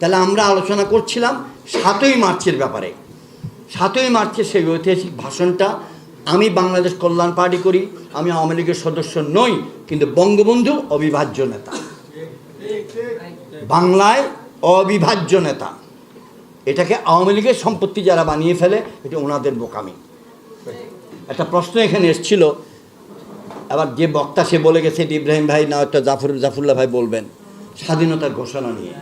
তাহলে আমরা আলোচনা করছিলাম সাতই মার্চের ব্যাপারে। সাতই মার্চের সেই ঐতিহাসিক ভাষণটা আমি বাংলাদেশ কল্যাণ পার্টি করি, আমি আওয়ামী লীগের সদস্য নই, কিন্তু বঙ্গবন্ধু অবিভাজ্য নেতা। বাংলায় অবিভাজ্য নেতা। এটাকে আওয়ামী লীগের সম্পত্তি যারা বানিয়ে ফেলে, এটা ওনাদের বোকামি। একটা প্রশ্ন এখানে এসেছিল, আবার যে বক্তা সে বলে গেছে ইব্রাহিম ভাই না একটা জাফর, জাফরুল্লাহ ভাই বলবেন। স্বাধীনতার ঘোষণা নিয়ে।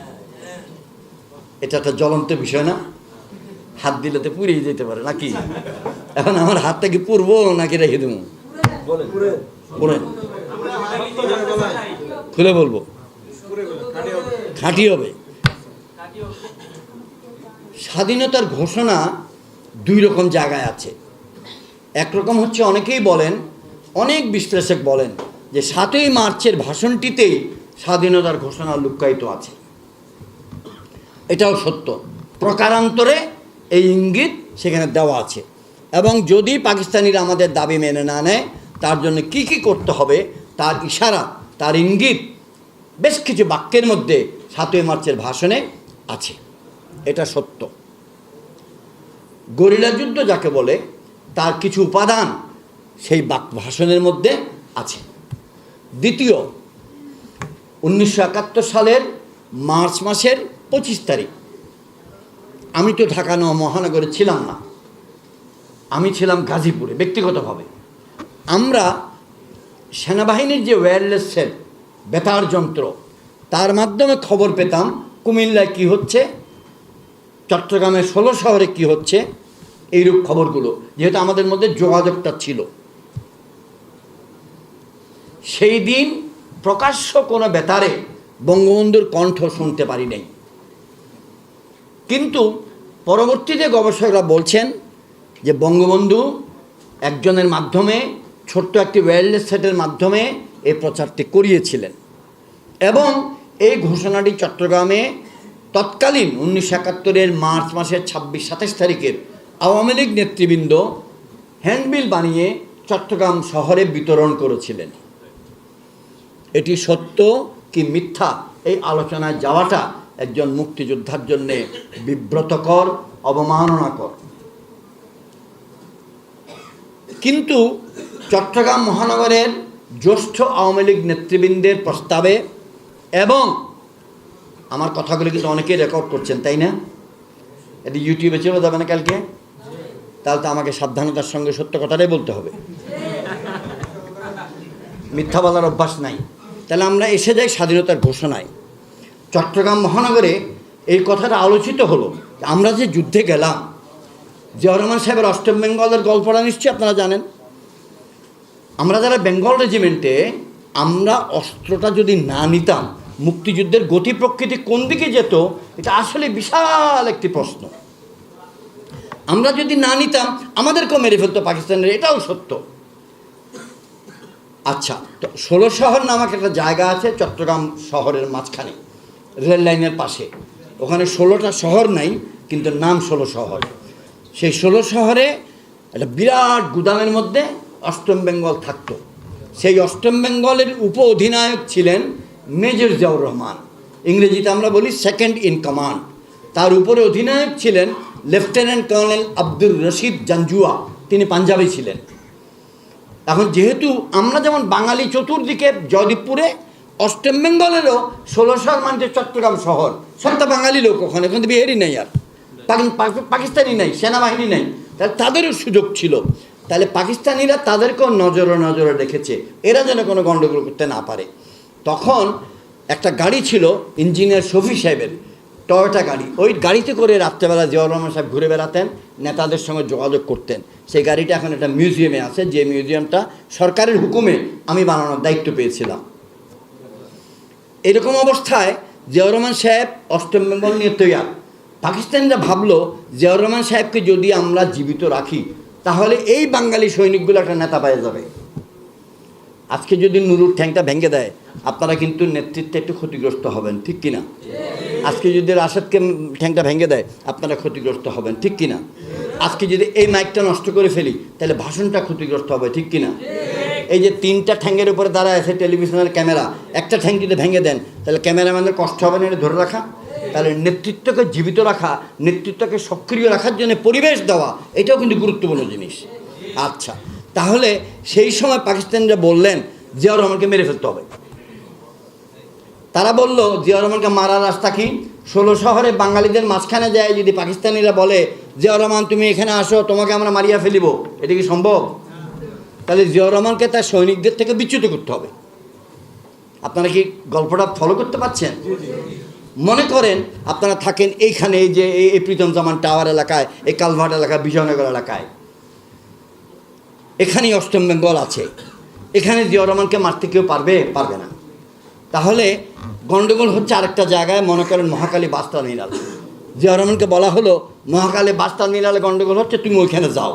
এটা একটা জ্বলন্ত বিষয় না? হাত দিলে তো পুড়িয়ে যেতে পারে, নাকি? এখন আমার হাতটা কি পুরবো নাকি রেখে দেবো? খুলে বলব? খাঁটি হবে। স্বাধীনতার ঘোষণা দুই রকম জায়গায় আছে। একরকম হচ্ছে অনেকেই বলেন, অনেক বিশ্লেষক বলেন যে সাতই মার্চের ভাষণটিতেই স্বাধীনতার ঘোষণা লুক্কায়িত আছে। এটাও সত্য। প্রকারান্তরে এই ইঙ্গিত সেখানে দেওয়া আছে। এবং যদি পাকিস্তানিরা আমাদের দাবি মেনে না নেয়, তার জন্য কি কি করতে হবে, তার ইশারা, তার ইঙ্গিত বেশ কিছু বাক্যের মধ্যে সাতই মার্চের ভাষণে আছে। এটা সত্য। গরিলা যুদ্ধ যাকে বলে, তার কিছু উপাদান সেই বাক ভাষণের মধ্যে আছে। দ্বিতীয়, উনিশশো একাত্তর সালের মার্চ মাসের পঁচিশ তারিখ। আমি তো ঢাকা নয়, মহানগরে ছিলাম না। আমি ছিলাম গাজীপুরে, ব্যক্তিগতভাবে। আমরা সেনাবাহিনীর যে ওয়্যারলেস সেট বেতার যন্ত্র, তার মাধ্যমে খবর পেতাম কুমিল্লায় কি হচ্ছে, চট্টগ্রামের ষোলো শহরে কি হচ্ছে, এইরূপ খবরগুলো, যেহেতু আমাদের মধ্যে যোগাযোগটা ছিল। সেই দিন প্রকাশ্য কোনো বেতারে বঙ্গবন্ধুর কণ্ঠ শুনতে পারি নাই। কিন্তু পরবর্তীতে গবেষকরা বলছেন যে বঙ্গবন্ধু একজনের মাধ্যমে, ছোট্ট একটি ওয়্যারলেস সেটের মাধ্যমে এই প্রচারটি করিয়েছিলেন। এবং এই ঘোষণাটি চট্টগ্রামে তৎকালীন উনিশশো একাত্তরের মার্চ মাসের ছাব্বিশ সাতাশ তারিখের আওয়ামী লীগ নেতৃবৃন্দ হ্যান্ডবিল বানিয়ে চট্টগ্রাম শহরে বিতরণ করেছিলেন। এটি সত্য কি মিথ্যা? এই আলোচনায় যাওয়াটা একজন মুক্তিযোদ্ধার জন্যে বিব্রতকর, অবমাননাকর। কিন্তু চট্টগ্রাম মহানগরের জ্যেষ্ঠ আওয়ামী লীগ নেতৃবৃন্দের প্রস্তাবে এবং আমার কথাগুলো কিন্তু অনেকেই রেকর্ড করছেন, তাই না? এটি ইউটিউবে চলে যাবে না কালকে? তাহলে তো আমাকে সাবধানতার সঙ্গে সত্য কথাটাই বলতে হবে। মিথ্যা বলার অভ্যাস নাই। তাহলে আমরা এসে যাই স্বাধীনতার ঘোষণায়। চট্টগ্রাম মহানগরে এই কথাটা আলোচিত হলো। আমরা যে যুদ্ধে গেলাম, জিয়া রহমান সাহেবের অষ্টম বেঙ্গলের গল্পটা নিশ্চয়ই আপনারা জানেন। আমরা যারা বেঙ্গল রেজিমেন্টে, আমরা অস্ত্রটা যদি না নিতাম, মুক্তিযুদ্ধের গতি প্রকৃতি কোন দিকে যেত, এটা আসলে বিশাল একটি প্রশ্ন। আমরা যদি না নিতাম, আমাদেরকেও মেরে ফেলতো পাকিস্তানের, এটাও সত্য। আচ্ছা তো ষোলো শহর নামক একটা জায়গা আছে চট্টগ্রাম শহরের মাঝখানে। রেল লাইনের পাশে। ওখানে ষোলোটা শহর নাই, কিন্তু নাম ষোলো শহর। সেই ষোলো শহরে একটা বিরাট গুদামের মধ্যে অষ্টম বেঙ্গল থাকতো। সেই অষ্টম বেঙ্গলের উপ অধিনায়ক ছিলেন মেজর জিয়াউর রহমান। ইংরেজিতে আমরা বলি সেকেন্ড ইন কমান্ড তার উপরে অধিনায়ক ছিলেন লেফটেন্যান্ট কর্নেল আব্দুর রশিদ জাঞ্জুয়া। তিনি পাঞ্জাবি ছিলেন। এখন যেহেতু আমরা যেমন বাঙালি চতুর্দিকে জয়দীপপুরে অষ্টম বেঙ্গলেরও ষোলোশো মানে চট্টগ্রাম শহর। সবটা বাঙালি লোক ওখানে ওখানে তো বিহারি নেই আর। পাকি- পাকি- পাকিস্তানি নেই, সেনাবাহিনী নেই। তাহলে তাদেরও সুযোগ ছিল। তাহলে পাকিস্তানিরা তাদেরকেও নজরে নজরে রেখেছে এরা যেন কোনো গণ্ডগোল করতে না পারে। তখন একটা গাড়ি ছিল ইঞ্জিনিয়ার শফি সাহেবের, টয়োটা গাড়ি। ওই গাড়িতে করে রাত্রেবেলা জিয়াউর রহমান সাহেব ঘুরে বেড়াতেন, নেতাদের সঙ্গে যোগাযোগ করতেন। সেই গাড়িটা এখন একটা মিউজিয়ামে আছে। যে মিউজিয়ামটা সরকারের হুকুমে আমি বানানোর দায়িত্ব পেয়েছিলাম। এরকম অবস্থায় জিয়াউর রহমান সাহেব অষ্টম বেঙ্গল নিয়ে তৈয়ার। পাকিস্তানিরা ভাবলো, জিয়াউর রহমান সাহেবকে যদি আমরা জীবিত রাখি, তাহলে এই বাঙালি সৈনিকগুলো একটা নেতা পাওয়া যাবে। আজকে যদি নুরুর ঠ্যাংটা ভেঙে দেয়, আপনারা কিন্তু নেতৃত্বে একটু ক্ষতিগ্রস্ত হবেন, ঠিক কিনা? আজকে যদি রাশেদকে ঠ্যাংটা ভেঙে দেয়, আপনারা ক্ষতিগ্রস্ত হবেন, ঠিক কিনা? আজকে যদি এই মাইকটা নষ্ট করে ফেলি, তাহলে ভাষণটা ক্ষতিগ্রস্ত হবে, ঠিক কিনা? এই যে তিনটা ঠ্যাঙ্গের উপরে দাঁড়ায় আছে টেলিভিশনের ক্যামেরা, একটা ঠ্যাং যদি ভেঙে দেন, তাহলে ক্যামেরাম্যানের কষ্ট হবে না এটা ধরে রাখা? তাহলে নেতৃত্বকে জীবিত রাখা, নেতৃত্বকে সক্রিয় রাখার জন্য পরিবেশ দেওয়া, এটাও কিন্তু গুরুত্বপূর্ণ জিনিস। আচ্ছা তাহলে সেই সময় পাকিস্তানিরা বললেন জিয়াউর রহমানকে মেরে ফেলতে হবে। তারা বলল জিয়াউর রহমানকে মারার রাস্তা কি? ষোলো শহরে বাঙালিদের মাঝখানে যায় যদি পাকিস্তানিরা বলে জিয়াউর রহমান, তুমি এখানে আসো, তোমাকে আমরা মারিয়া ফেলিব, এটা কি সম্ভব? তাহলে জিয়াউর রহমানকে তার সৈনিকদের থেকে বিচ্যুত করতে হবে। আপনারা কি গল্পটা ফলো করতে পারছেন? মনে করেন আপনারা থাকেন এইখানে এই যে এই প্রীতম জামান টাওয়ার এলাকায় এই কালভার্ট এলাকায় বিজয়নগর এলাকায়। এখানেই অষ্টম বেঙ্গল আছে। এখানে জিয়াউর রহমানকে মারতে কেউ পারবে? পারবে না। তাহলে গণ্ডগোল হচ্ছে আরেকটা জায়গায় মনে করেন মহাকালী বাস টার্মিনাল জিয়াউর রহমানকে বলা হলো মহাকালী বাস টার্মিনালে গণ্ডগোল হচ্ছে তুমি ওইখানে যাও।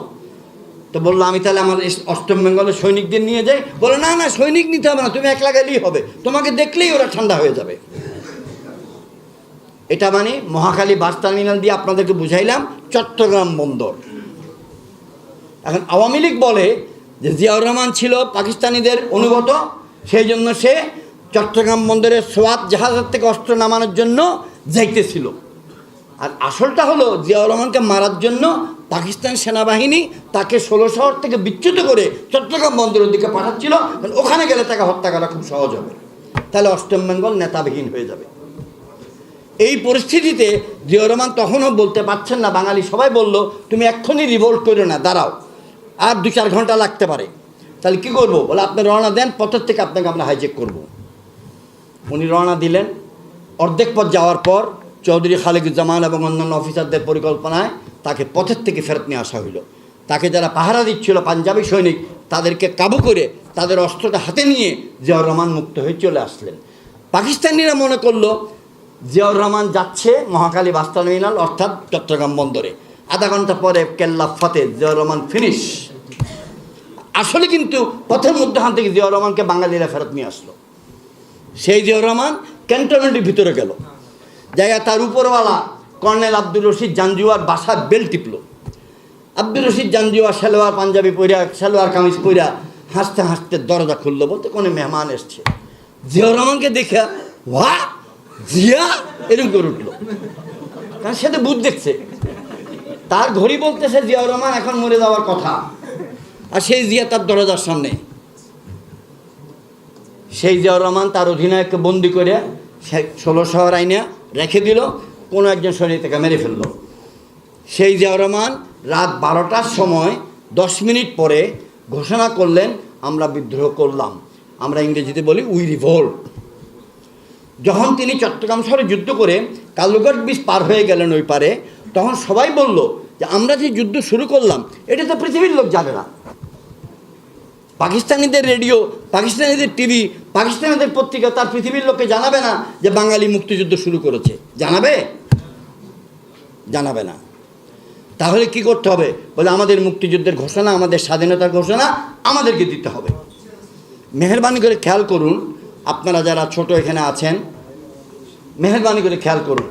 তো বলল, আমি তাহলে আমার অষ্টম বেঙ্গলের সৈনিকদের নিয়ে যাই। বলে, না না, সৈনিক নিতে হবে না, তুমি একলা গেলেই হবে। তোমাকে দেখলেই ওরা ঠান্ডা হয়ে যাবে। এটা মানে মহাকালী বাস টার্মিনাল দিয়ে আপনাদেরকে বুঝাইলাম, চট্টগ্রাম বন্দর। এখন আওয়ামী লীগ বলে যে জিয়াউর রহমান ছিল পাকিস্তানিদের অনুগত, সেই জন্য সে চট্টগ্রাম বন্দরের সোয়াত জাহাজের থেকে অস্ত্র নামানোর জন্য যাইতেছিল। আর আসলটা হলো, জিয়াউর রহমানকে মারার জন্য পাকিস্তান সেনাবাহিনী তাকে ষোলো শহর থেকে বিচ্যুত করে চট্টগ্রাম বন্দরের দিকে পাঠাচ্ছিল। কারণ ওখানে গেলে তাকে হত্যা করা খুব সহজ হবে। তাহলে অষ্টম বেঙ্গল নেতাবিহীন হয়ে যাবে। এই পরিস্থিতিতে জিয়াউর রহমান তখনও বলতে পারছেন না, বাঙালি সবাই বলল, তুমি এক্ষুনি রিভোল্ট করো না, দাঁড়াও। আর দু চার ঘণ্টা লাগতে পারে। তাহলে কি করব? বলে, আপনি রওনা দেন, পথের থেকে আপনাকে আমরা হাইজেক করব। উনি রওনা দিলেন। অর্ধেক পথ যাওয়ার পর চৌধুরী খালিকুজ্জামান এবং অন্যান্য অফিসারদের পরিকল্পনায় তাকে পথের থেকে ফেরত নিয়ে আসা হইল। তাকে যারা পাহারা দিচ্ছিল পাঞ্জাবি সৈনিক, তাদেরকে কাবু করে তাদের অস্ত্রটা হাতে নিয়ে জিয়াউর রহমান মুক্ত হয়ে চলে আসলেন। পাকিস্তানিরা মনে করল, জিয়াউর রহমান যাচ্ছে মহাকালী বাস টার্মিনাল অর্থাৎ চট্টগ্রাম বন্দরে। আধা ঘণ্টা পরে কেল্লা ফতে জিয়াউর রহমান ফিনিশ আসলে কিন্তু পথের মধ্যখান থেকে জিয়াউর রহমানকে বাঙালিরা ফেরত নিয়ে আসলো। সেই জিয়াউর রহমান ক্যান্টনমেন্টের ভিতরে গেল। জায়গায় তার উপরওয়ালা কর্নেল আব্দুল রশিদ জাঞ্জুয়ার বাসার বেল টিপলো। আব্দুল রশিদ জাঞ্জুয়া সালোয়ার, পাঞ্জাবি পইরা, সালোয়ার কামিজ পইরা হাসতে হাসতে দরজা খুললো বলতে কোনো মেহমান এসছে। জিয়াউর রহমানকে দেখে, ওয়া, জিয়া? এরকম করে উঠল। কারণ সে তো বুধ দেখছে। তার ঘড়ি বলতেছে, জিয়াউর রহমান, এখন মরে যাওয়ার কথা। আর সেই জিয়া তার দরজার সামনে। সেই জিয়াউর রহমান তার অধিনায়ককে বন্দি করে সে- ষোলো শহর আইনে রেখে দিল। কোনো একজন সৈনিক তাকে মেরে ফেলল। সেই জিয়াউর রহমান রাত বারোটার সময় দশ মিনিট পরে ঘোষণা করলেন, আমরা বিদ্রোহ করলাম। আমরা ইংরেজিতে বলি উই রিভোল্ট যখন তিনি চট্টগ্রাম শহরে যুদ্ধ করে কালুঘাট বিচ পার হয়ে গেলেন ওই পারে, তখন সবাই বলল যে, আমরা যে যুদ্ধ শুরু করলাম, এটা তো পৃথিবীর লোক জানে না। পাকিস্তানিদের রেডিও, পাকিস্তানিদের টিভি, পাকিস্তানিদের পত্রিকা তার পৃথিবীর লোককে জানাবে না যে বাঙালি মুক্তিযুদ্ধ শুরু করেছে। জানাবে? জানাবে না। তাহলে কি করতে হবে? বলে আমাদের মুক্তিযুদ্ধের ঘোষণা, আমাদের স্বাধীনতার ঘোষণা আমাদেরকে দিতে হবে। মেহরবানি করে খেয়াল করুন, আপনারা যারা ছোট এখানে আছেন, মেহরবানি করে খেয়াল করুন।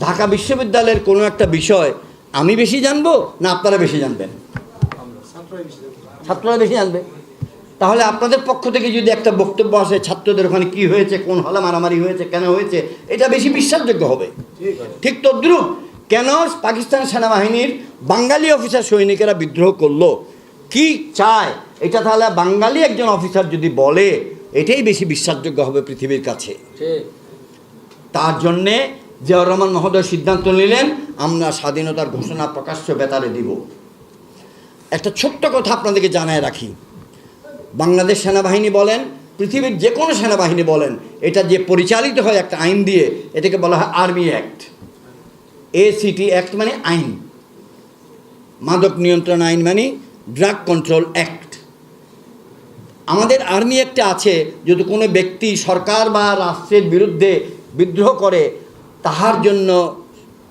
ঢাকা বিশ্ববিদ্যালয়ের কোনো একটা বিষয় আমি বেশি জানব না আপনারা বেশি জানবেন? ছাত্ররা বেশি জানবে। তাহলে আপনাদের পক্ষ থেকে যদি একটা বক্তব্য আসে, ছাত্রদের ওখানে কি হয়েছে, কোন হলে মারামারি হয়েছে, কেন হয়েছে, এটা বেশি বিশ্বাসযোগ্য হবে। ঠিক তদ্রুপ কেন পাকিস্তান সেনাবাহিনীর বাঙালি অফিসার সৈনিকেরা বিদ্রোহ করল? কি চায়? এটা তাহলে বাঙালি একজন অফিসার যদি বলে এটাই বেশি বিশ্বাসযোগ্য হবে পৃথিবীর কাছে। তার জন্যে জিয়াউর রহমান মহোদয় সিদ্ধান্ত নিলেন আমরা স্বাধীনতার ঘোষণা প্রকাশ্য বেতারে দিব। একটা ছোট্ট কথা আপনাদেরকে জানায় রাখি। বাংলাদেশ সেনাবাহিনী বলেন পৃথিবীর যে কোনো সেনাবাহিনী বলেন এটা যে পরিচালিত হয় একটা আইন দিয়ে এটাকে বলা হয় আর্মি অ্যাক্ট। এসিটি অ্যাক্ট মানে আইন। মাদক নিয়ন্ত্রণ আইন মানে ড্রাগ কন্ট্রোল অ্যাক্ট আমাদের আর্মি একটা আছে, যদি কোনো ব্যক্তি সরকার বা রাষ্ট্রের বিরুদ্ধে বিদ্রোহ করে, তাহার জন্য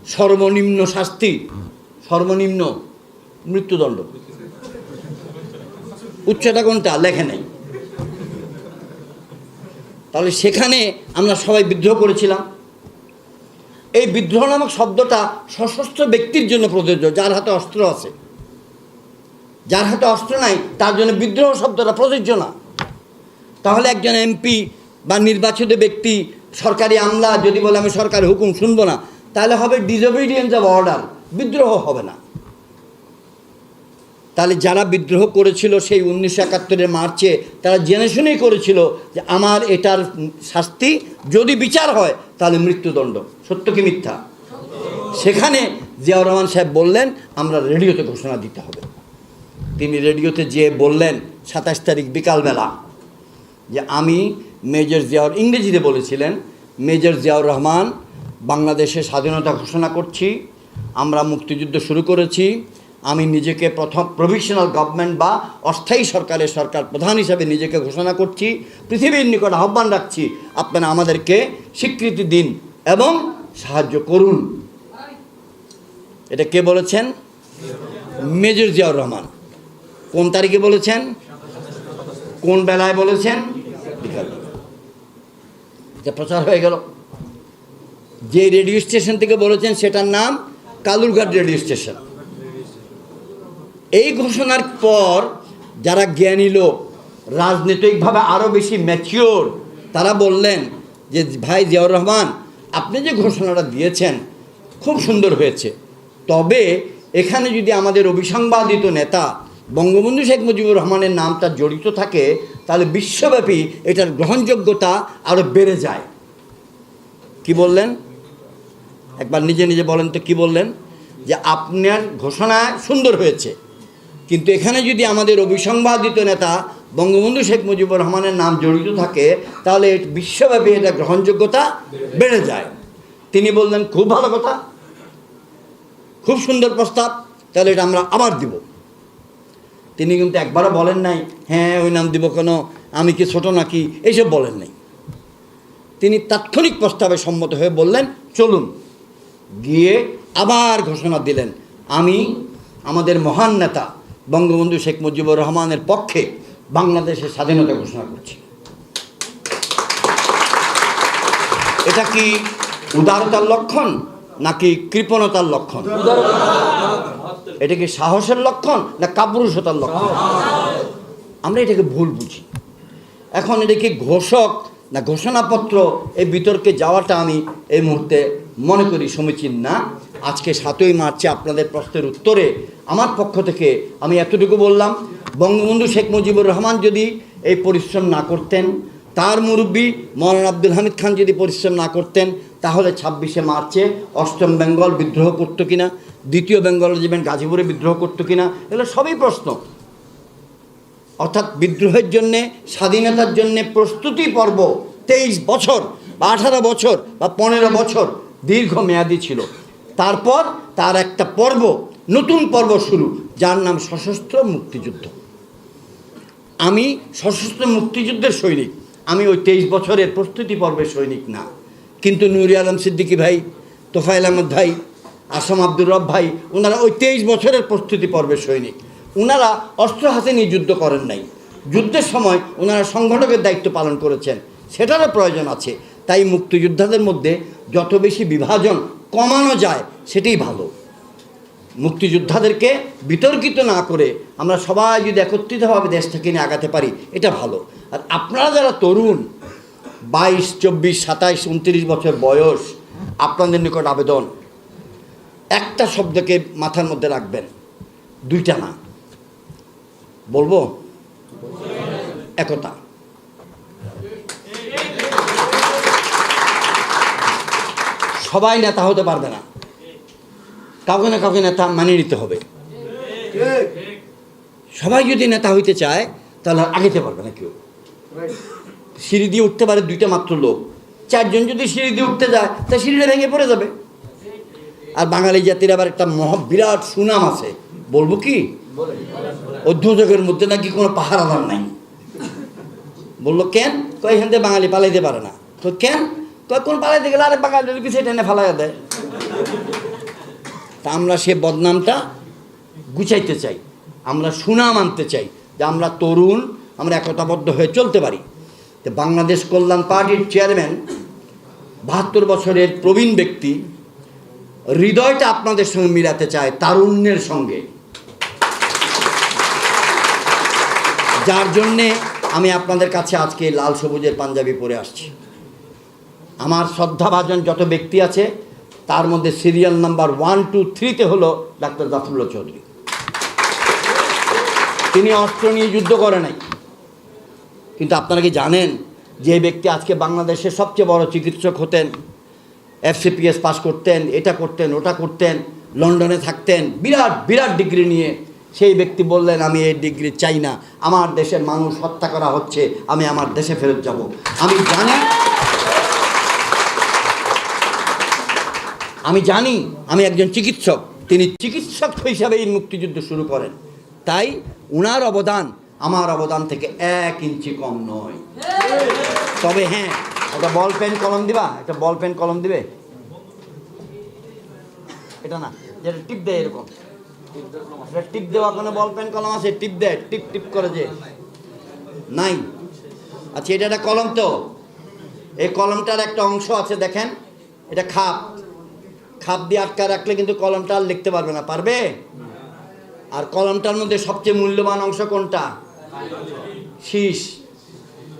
সর্বনিম্ন শাস্তি, সর্বনিম্ন মৃত্যুদণ্ড। উচ্চতা কোনটা? লেখে নেই। তাহলে সেখানে আমরা সবাই বিদ্রোহ করেছিলাম। এই বিদ্রোহ নামক শব্দটা সশস্ত্র ব্যক্তির জন্য প্রযোজ্য, যার হাতে অস্ত্র আছে। যার হাতে অস্ত্র নাই, তার জন্য বিদ্রোহ শব্দটা প্রযোজ্য না। তাহলে একজন এমপি বা নির্বাচিত ব্যক্তি সরকারি আমলা, যদি বলে আমি সরকারি হুকুম শুনব না, তাহলে হবে ডিসঅবিডিয়েন্স অফ অর্ডার বিদ্রোহ হবে না। তাহলে যারা বিদ্রোহ করেছিল সেই উনিশশো একাত্তরের মার্চে তারা জেনে শুনেই করেছিল যে আমার এটার শাস্তি যদি বিচার হয়, তাহলে মৃত্যুদণ্ড। সত্য কি মিথ্যা? সেখানে জিয়াউর রহমান সাহেব বললেন, আমরা রেডিওতে ঘোষণা দিতে হবে। তিনি রেডিওতে যেয়ে বললেন সাতাশ তারিখ বিকালবেলা যে আমি মেজর জিয়াউর ইংরেজিতে বলেছিলেন, মেজর জিয়াউর রহমান বাংলাদেশের স্বাধীনতা ঘোষণা করছি, আমরা মুক্তিযুদ্ধ শুরু করেছি আমি নিজেকে প্রথম প্রভিশনাল গভর্নমেন্ট বা অস্থায়ী সরকারের সরকার প্রধান হিসাবে নিজেকে ঘোষণা করছি, পৃথিবীর নিকট আহ্বান রাখছি, আপনারা আমাদেরকে স্বীকৃতি দিন এবং সাহায্য করুন। এটা কে বলেছেন? মেজর জিয়াউর রহমান। কোন তারিখে বলেছেন? কোন বেলায় বলেছেন? বিকালবেলা। প্রচার হয়ে গেল। যে রেডিও স্টেশন থেকে বলেছেন, সেটার নাম কালুরঘাট রেডিও স্টেশন। এই ঘোষণার পর যারা জ্ঞানী লোক, রাজনৈতিকভাবে আরও বেশি ম্যাচিওর তারা বললেন যে, ভাই জিয়াউর রহমান, আপনি যে ঘোষণাটা দিয়েছেন, খুব সুন্দর হয়েছে। তবে এখানে যদি আমাদের অভিসংবাদিত নেতা বঙ্গবন্ধু শেখ মুজিবুর রহমানের নামটা জড়িত থাকে, তাহলে বিশ্বব্যাপী এটার গ্রহণযোগ্যতা আরও বেড়ে যায়। কি বললেন? একবার নিজে নিজে বলেন তো কি বললেন? যে, আপনার ঘোষণা সুন্দর হয়েছে। কিন্তু এখানে যদি আমাদের অবিসংবাদিত নেতা বঙ্গবন্ধু শেখ মুজিবুর রহমানের নাম জড়িত থাকে, তাহলে বিশ্বব্যাপী এটা গ্রহণযোগ্যতা বেড়ে যায়। তিনি বললেন, খুব ভালো কথা। খুব সুন্দর প্রস্তাব। তাহলে এটা আমরা আবার দিব। তিনি কিন্তু একবারও বলেন নাই হ্যাঁ ওই নাম দিব কেন? আমি কি ছোট নাকি? এইসব বলেন নাই। তিনি তাৎক্ষণিক প্রস্তাবে সম্মত হয়ে বললেন, চলুন। গিয়ে আবার ঘোষণা দিলেন, আমি আমাদের মহান নেতা বঙ্গবন্ধু শেখ মুজিবুর রহমানের পক্ষে বাংলাদেশের স্বাধীনতা ঘোষণা করছি। এটা কি উদারতার লক্ষণ নাকি কৃপণতার লক্ষণ? এটা কি সাহসের লক্ষণ না কাপুরুষতার লক্ষণ? আমরা এটাকে ভুল বুঝি। এখন এটা কি ঘোষক না ঘোষণাপত্র? এই বিতর্কে যাওয়াটা আমি এই মুহূর্তে মনে করি সমীচীন না। আজকে সাতই মার্চে আপনাদের প্রশ্নের উত্তরে আমার পক্ষ থেকে আমি এতটুকু বললাম, বঙ্গবন্ধু শেখ মুজিবুর রহমান যদি এই পরিশ্রম না করতেন, তার মুরব্বী মৌলানা আব্দুল হামিদ খান যদি পরিশ্রম না করতেন, তাহলে ছাব্বিশে মার্চে অষ্টম বেঙ্গল বিদ্রোহ করতো কিনা, দ্বিতীয় বেঙ্গল রেজিমেন্ট গাজীপুরে বিদ্রোহ করতো কিনা, এগুলো সবই প্রশ্ন। অর্থাৎ বিদ্রোহের জন্যে, স্বাধীনতার জন্যে প্রস্তুতি পর্ব তেইশ বছর বা আঠারো বছর বা পনেরো বছর দীর্ঘ মেয়াদি ছিল। তারপর তার একটা পর্ব নতুন পর্ব শুরু, যার নাম সশস্ত্র মুক্তিযুদ্ধ। আমি সশস্ত্র মুক্তিযুদ্ধের সৈনিক। আমি ওই তেইশ বছরের প্রস্তুতি পর্বের সৈনিক না। কিন্তু নুরি আলম সিদ্দিকী ভাই তোফাইল আহমদ ভাই, আসম আব্দুর রব ভাই, ওনারা ওই তেইশ বছরের প্রস্তুতি পর্বের সৈনিক। ওনারা অস্ত্র হাতে নিয়ে যুদ্ধ করেন নাই। যুদ্ধের সময় ওনারা সংগঠকের দায়িত্ব পালন করেছেন। সেটারও প্রয়োজন আছে। তাই মুক্তিযোদ্ধাদের মধ্যে যত বেশি বিভাজন কমানো যায়, সেটাই ভালো। মুক্তিযোদ্ধাদেরকে বিতর্কিত না করে আমরা সবাই যদি একত্রিতভাবে দেশটাকে নিয়ে আগাতে পারি, এটা ভালো। আর আপনারা যারা তরুণ, বাইশ, চব্বিশ, সাতাইশ, উনত্রিশ বছর বয়স, আপনাদের নিকট আবেদন। একটা শব্দকে মাথার মধ্যে রাখবেন, দুইটা না। বলব? একতা। সবাই নেতা হতে পারবে না। কাউকে না কাউকে নেতা মানিয়ে নিতে হবে। সবাই যদি নেতা হইতে চায়, তাহলে আগাতে পারবে না কেউ। সিঁড়ি দিয়ে উঠতে পারে দুইটা মাত্র লোক। চারজন যদি সিঁড়ি দিয়ে উঠতে যায়, তা সিঁড়িটা ভেঙে পড়ে যাবে। আর বাঙালি জাতির আবার একটা মহা বিরাট সুনাম আছে। বলব কি? অধ্যযোগের মধ্যে নাকি কোনো পাহাড় পাহারাদার নাই। বলল, কেন? কয়, এখান থেকে বাঙালি পালাইতে পারে না। তো কেন? কয়, কোন পালাইতে গেলে আরে বাঙালির পিছিয়ে টেনে ফেলাই দেয়? তা আমরা সে বদনামটা গুছাইতে চাই। আমরা সুনাম আনতে চাই যে আমরা তরুণ, আমরা একতাবদ্ধ হয়ে চলতে পারি। তো বাংলাদেশ কল্যাণ পার্টির চেয়ারম্যান, বাহাত্তর বছরের প্রবীণ ব্যক্তি, হৃদয়টা আপনাদের সঙ্গে মিলাতে চায় তারুণ্যের সঙ্গে। যার জন্যে আমি আপনাদের কাছে আজকে লাল সবুজের পাঞ্জাবি পরে আসছি। আমার শ্রদ্ধাভাজন যত ব্যক্তি আছে তার মধ্যে সিরিয়াল নাম্বার ওয়ান টু থ্রিতে হলো ডাক্তার জাফরুল্লাহ চৌধুরী। তিনি অস্ত্র নিয়ে যুদ্ধ করে নাই। কিন্তু আপনারা কি জানেন যে ব্যক্তি আজকে বাংলাদেশের সবচেয়ে বড় চিকিৎসক হতেন এফসিপিএস পাস করতেন, এটা করতেন, ওটা করতেন, লন্ডনে থাকতেন, বিরাট বিরাট ডিগ্রি নিয়ে সেই ব্যক্তি বললেন, আমি এই ডিগ্রি চাই না। আমার দেশের মানুষ হত্যা করা হচ্ছে, আমি আমার দেশে ফেরত যাব। আমি জানি আমি জানি, আমি একজন চিকিৎসক, তিনি চিকিৎসক হিসাবে এই মুক্তিযুদ্ধ শুরু করেন। তাই উনার অবদান আমার অবদান থেকে এক ইঞ্চি কম নয়। তবে হ্যাঁ একটা বল পেন কলম দিবা? একটা বল পেন কলম দিবে? এটা না, যেটা টিপ দেয় এরকম। এটা টিপ দেওয়া কোনো বল পেন কলম আছে, টিপ দেয়, টিপ টিপ করে যে। নাই। আচ্ছা এটা একটা কলম তো। এই কলমটার একটা অংশ আছে, দেখেন। এটা খাপ। খাপ দিয়ে আটকা রাখলে কিন্তু কলমটা আর লিখতে পারবে না পারবে? আর কলমটার মধ্যে সবচেয়ে মূল্যবান অংশ কোনটা? শীষ।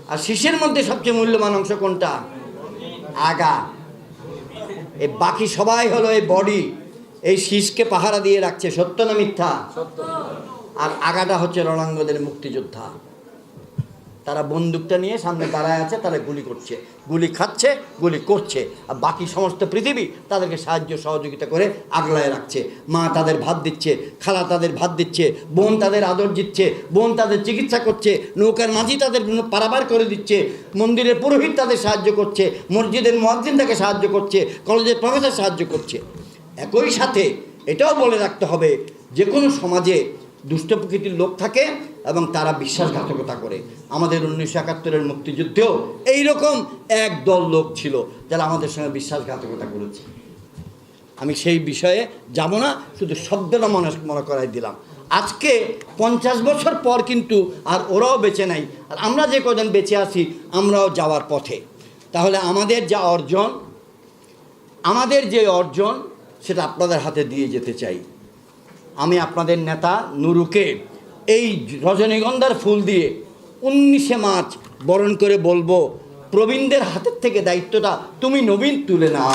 আর শীষের মধ্যে সবচেয়ে মূল্যবান অংশ কোনটা? আগা। এই বাকি সবাই হলো এই বডি এই শীষকে পাহারা দিয়ে রাখছে। সত্য না মিথ্যা? আর আগাটা হচ্ছে রণাঙ্গদের মুক্তিযোদ্ধা। তারা বন্দুকটা নিয়ে সামনে দাঁড়ায় আছে, তারা গুলি করছে। গুলি খাচ্ছে, গুলি করছে। আর বাকি সমস্ত পৃথিবী তাদেরকে সাহায্য, সহযোগিতা করে আগলায় রাখছে। মা তাদের ভাত দিচ্ছে, খালা তাদের ভাত দিচ্ছে, বোন তাদের আদর দিচ্ছে বোন তাদের চিকিৎসা করছে, নৌকার মাঝি তাদের পারাবার করে দিচ্ছে, মন্দিরের পুরোহিত তাদের সাহায্য করছে, মসজিদের মহাদ্দিন তাকে সাহায্য করছে, কলেজের প্রফেসর সাহায্য করছে। একই সাথে এটাও বলে রাখতে হবে যে কোনো সমাজে দুষ্ট প্রকৃতির লোক থাকে এবং তারা বিশ্বাসঘাতকতা করে। আমাদের উনিশশো একাত্তরের মুক্তিযুদ্ধেও এইরকম এক দল লোক ছিল যারা আমাদের সঙ্গে বিশ্বাসঘাতকতা করেছে। আমি সেই বিষয়ে যাব না, শুধু শব্দটা মনে মনে করাই দিলাম। আজকে পঞ্চাশ বছর পর কিন্তু আর ওরাও বেঁচে নাই। আর আমরা যে কজন বেঁচে আছি, আমরাও যাওয়ার পথে। তাহলে আমাদের যা অর্জন, আমাদের যে অর্জন, সেটা আপনাদের হাতে দিয়ে যেতে চাই। আমি আপনাদের নেতা নুরুকে এই রজনীগন্ধার ফুল দিয়ে উনিশে মার্চ বরণ করে বলব, প্রবীণদের হাতের থেকে দায়িত্বটা তুমি নবীন তুলে নাও।